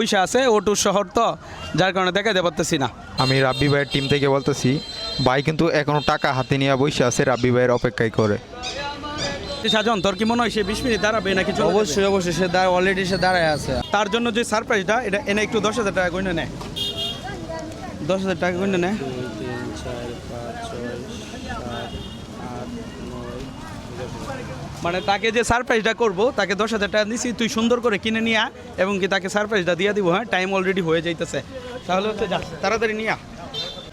পয়সা আছে ওটুর শহর তো যার কারণে দেখা দেখাতে পারতেছি না। আমি রাব্বি ভাইয়ের টিম থেকে বলতেছি ভাই কিন্তু এখনও টাকা হাতে নিয়ে বসে আছে রাব্বি ভাইয়ের অপেক্ষায় করে। সাজন তোর কি মনে হয় সে বিশ মিনিট দাঁড়াবে নাকি চলে যাবে? অবশ্যই অবশ্যই সে দাঁড় অলরেডি সে দাঁড়ায় আছে। তার জন্য যে সারপ্রাইজটা এটা এনে একটু দশ হাজার টাকা গইনে নেয় দশ হাজার টাকা গইনে নেয় মানে তাকে যে সারপ্রাইজটা করব, তাকে দশ হাজার টাকা দিছি, তুই সুন্দর করে কিনে নিয়ে এবং কি তাকে সারপ্রাইজটা দিয়ে দিব হ্যাঁ? টাইম অলরেডি হয়ে যাইতেছে। তাহলে হচ্ছে যা, তাড়াতাড়ি নিয়ে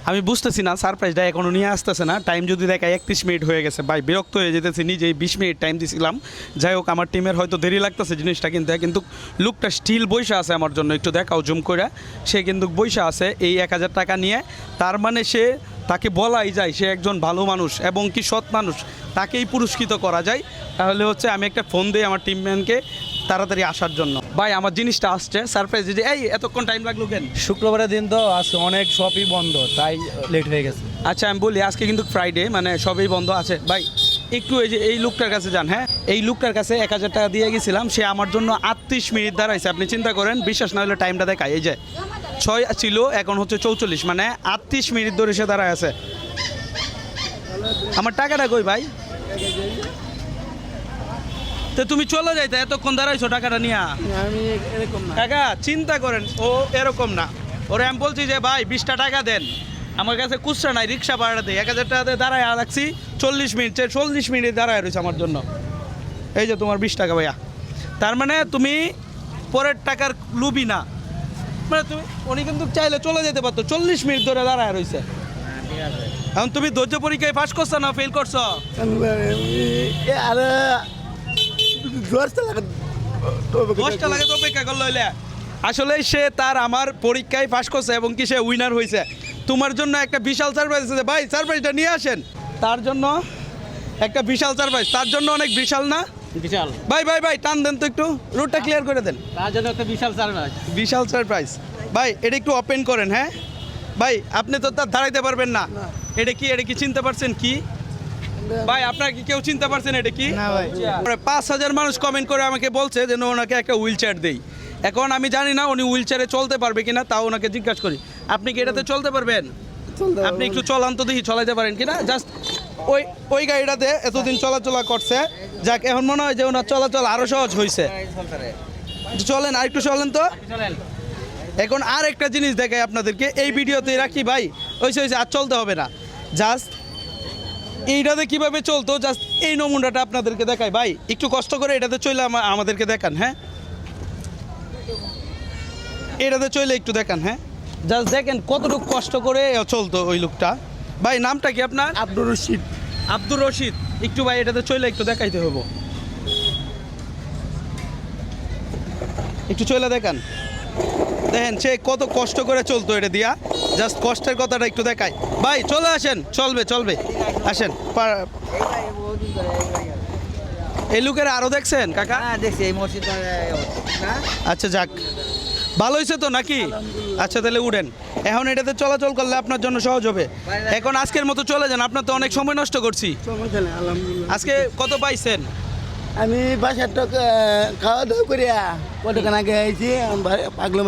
আমি বুঝতেছি না সারপ্রাইজটা এখনও নিয়ে আসতেছে না। টাইম যদি দেখায় একত্রিশ মিনিট হয়ে গেছে। ভাই, বিরক্ত হয়ে যেতেছি, নিজেই বিশ মিনিট টাইম দিছিলাম। যাই হোক, আমার টিমের হয়তো দেরি লাগতেছে জিনিসটা কিনতে, কিন্তু লুকটা স্টিল বৈশা আছে আমার জন্য। একটু দেখাও জুম করে সে কিন্তু বৈশা আছে, এই এক হাজার টাকা নিয়ে। তার মানে সে তাকে বলাই যায় সে একজন ভালো মানুষ এবং কি সৎ মানুষ তাকেই পুরস্কৃত করা যায়। তাহলে হচ্ছে আমি একটা ফোন দিই আমার টিমম্যানকে তাড়াতাড়ি আসার জন্য। ভাই আমার জিনিসটা আসছে সারপ্রাইজ যে এই এতক্ষণ টাইম লাগল কেন? শুক্রবারের দিন তো আজকে অনেক শপই বন্ধ তাই লেট হয়ে গেছে। আচ্ছা আমি বলি আজকে কিন্তু ফ্রাইডে মানে সবই বন্ধ আছে। ভাই একটু এই যে এই লোকটার কাছে যান হ্যাঁ? এই লোকটার কাছে এক হাজার টাকা দিয়ে গেছিলাম সে আমার জন্য আটত্রিশ মিনিট দাঁড়াইছে আপনি চিন্তা করেন বিশ্বাস না হলে টাইমটা দেখায়। এই যে ছয় ছিল এখন হচ্ছে চৌচল্লিশ। মানে আটত্রিশ মিনিট ধরে সে দাঁড়ায় আছে। আমার টাকাটা কই ভাই? তো তুমি চলে যাইতে এতক্ষণ দাঁড়াইছো টাকাটা নিয়ে। আমি এরকম না। টাকা চিন্তা করেন ও এরকম না। ওরে আমি বলছি যে ভাই বিশটা টাকা দেন। আমার কাছে খুচরা নাই রিক্সা ভাড়া দেয় এক হাজার টাকাতে দাঁড়ায় রাখছি চল্লিশ মিনিট সে চল্লিশ মিনিট দাঁড়ায় রয়েছে আমার জন্য। এই যে তোমার বিশ টাকা ভাইয়া। তার মানে তুমি পরের টাকার লুবি না। মানে তুমি উনি কিন্তু চাইলে চলে যেতে পারতো। চল্লিশ মিনিট ধরে দাঁড়ায় রয়েছে এখন তুমি ধৈর্য পরীক্ষায় পাশ করছ না ফেল করছ? আরে দশটা লাগে দশটা লাগে তো অপেক্ষা করল হইলে। আসলে সে তার আমার পরীক্ষায় পাশ করছে এবং কি সে উইনার হয়েছে তোমার জন্য একটা বিশাল সারপ্রাইজ আছে। ভাই সারপ্রাইজটা নিয়ে আসেন। তার জন্য একটা বিশাল সারপ্রাইজ তার জন্য অনেক বিশাল না? বিশাল। ভাই ভাই ভাই টান দেন তো একটু। রুটটা ক্লিয়ার করে দেন। তার জন্য একটা বিশাল সার্ভিস বিশাল সারপ্রাইজ ভাই এটা একটু ওপেন করেন হ্যাঁ? ভাই আপনি তো তার দাঁড়াইতে পারবেন না। এটা কি এটা কি চিনতে পারছেন কি? ভাই আপনার কি কেউ চিনতে পারছেন এটা কি? না ভাই। পরে পাঁচ হাজার মানুষ কমেন্ট করে আমাকে বলছে যে ওনাকে একটা হুইল চেয়ার দেই। এখন আমি জানি না উনি হুইল চেয়ারে চলতে পারবে কিনা তাও ওনাকে জিজ্ঞাসা করি। আপনি কি এটাতে চলতে পারবেন? আপনি একটু চলান তো দেখি চলাইতে পারেন কিনা? জাস্ট ওই ওই গাড়িটাতে এতদিন চলাচলা করছে। যাক, এখন মনে হয় যে ওনার চলাচল আরও সহজ হয়েছে চলেন আর একটু চলেন তো। এখন আর একটা জিনিস দেখাই আপনাদেরকে। এই ভিডিওতে রাখি ভাই ওইসে ওইসে আর চলতে হবে না। জাস্ট এইটাতে কীভাবে চলতো, জাস্ট এই নমুনাটা আপনাদেরকে দেখাই ভাই। একটু কষ্ট করে এটাতে চলে আমা- আমাদেরকে দেখান হ্যাঁ? এটাতে চলে একটু দেখান হ্যাঁ? জাস্ট দেখেন কতটুকু কষ্ট করে চলতো ওই লোকটা। ভাই নামটা কি আপনার? আব্দুর রশিদ। আব্দুর রশিদ। একটু ভাই এটাতে চলে একটু দেখাইতে হব একটু চলে দেখান। দেখেন সে কত কষ্ট করে চলতো এটা দিয়া। জাস্ট কষ্টের কথাটা একটু দেখাই। ভাই চলে আসেন। চলবে চলবে। আসেন এই লোকের আরও দেখছেন কাকা? হ্যাঁ দেখছি এই মসজিদ আচ্ছা যাক। ভালো হয়েছে তো নাকি? আচ্ছা তাহলে উঠেন। এখন এটাতে চলাচল করলে আপনার জন্য সহজ হবে। এখন আজকের মতো চলে যান আপনার তো অনেক সময় নষ্ট করছি। আজকে কত পাইছেন? আমি বাসার টাকা খাওয়া দাওয়া করিয়া কতক্ষণ আগে আইছি পাগলাম